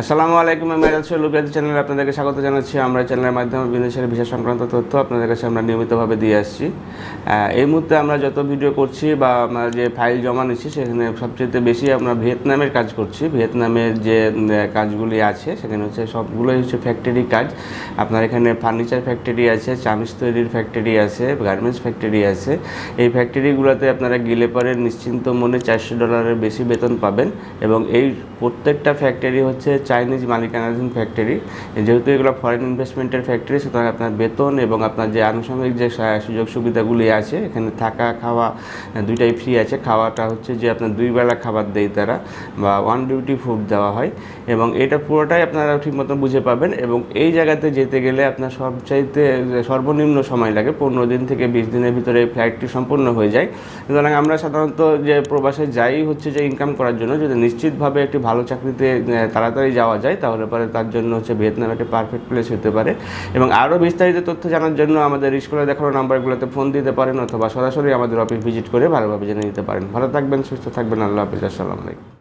আসসালামু আলাইকুম, আমি মেরাজ লুকাতি চ্যানেলে আপনাদেরকে স্বাগত জানাচ্ছি। আমরা চ্যানেলের মাধ্যমে বিদেশের ভিসা সংক্রান্ত তথ্য আপনাদের কাছে আমরা নিয়মিতভাবে দিয়ে আসছি। এই মুহূর্তে আমরা যত ভিডিও করছি বা আমরা যে ফাইল জমা নিচ্ছি, সেখানে সবচেয়ে বেশি আমরা ভিয়েতনামের কাজ করছি। ভিয়েতনামের যে কাজগুলি আছে, সেখানে হচ্ছে সবগুলোই হচ্ছে ফ্যাক্টরি কাজ। আপনার এখানে ফার্নিচার ফ্যাক্টরি আছে, চামিচ তৈরির ফ্যাক্টরি আছে গার্মেন্টস ফ্যাক্টরি আছে। এই ফ্যাক্টরিগুলোতে আপনারা গেলে পরে নিশ্চিন্ত মনে চারশো ডলারের বেশি বেতন পাবেন এবং এই প্রত্যেকটা ফ্যাক্টরি হচ্ছে চাইনিজ মালিকানাধীন ফ্যাক্টরি যেহেতু এগুলো ফরেন ইনভেস্টমেন্টের ফ্যাক্টরি সুতরাং আপনার বেতন এবং আপনার যে আনুষঙ্গিক যে সুযোগ সুবিধাগুলি আছে, এখানে থাকা, খাওয়া দুইটাই ফ্রি আছে। খাওয়াটা হচ্ছে যে আপনার দুই বেলা খাবার দেয় তারা, বা ওয়ান ডিউটি ফুড দেওয়া হয়। এবং এটা পুরোটাই আপনারা ঠিক মতো বুঝে পাবেন এবং এই জায়গাতে যেতে গেলে আপনার সবচাইতে, সর্বনিম্ন সময় লাগে, পনেরো দিন থেকে বিশ দিনের ভিতরে এই ফ্লাইটটি সম্পূর্ণ হয়ে যায়। সুতরাং আমরা সাধারণত যে প্রবাসে যাই হচ্ছে যে ইনকাম করার জন্য, যদি নিশ্চিতভাবে একটি ভালো চাকরিতে তাড়াতাড়ি যাওয়া যায়, তাহলে পরে তার জন্য হচ্ছে ভিয়েতনাম একটি পারফেক্ট প্লেস হতে পারে। এবং আরও বিস্তারিত তথ্য জানার জন্য আমাদের স্কুলে দেখানো নাম্বারগুলোতে ফোন দিতে পারেন অথবা সরাসরি আমাদের অফিস ভিজিট করে ভালোভাবে জেনে নিতে পারেন। ভালো থাকবেন, সুস্থ থাকবেন, আল্লাহ হাফিজ, আসসালামু আলাইকুম।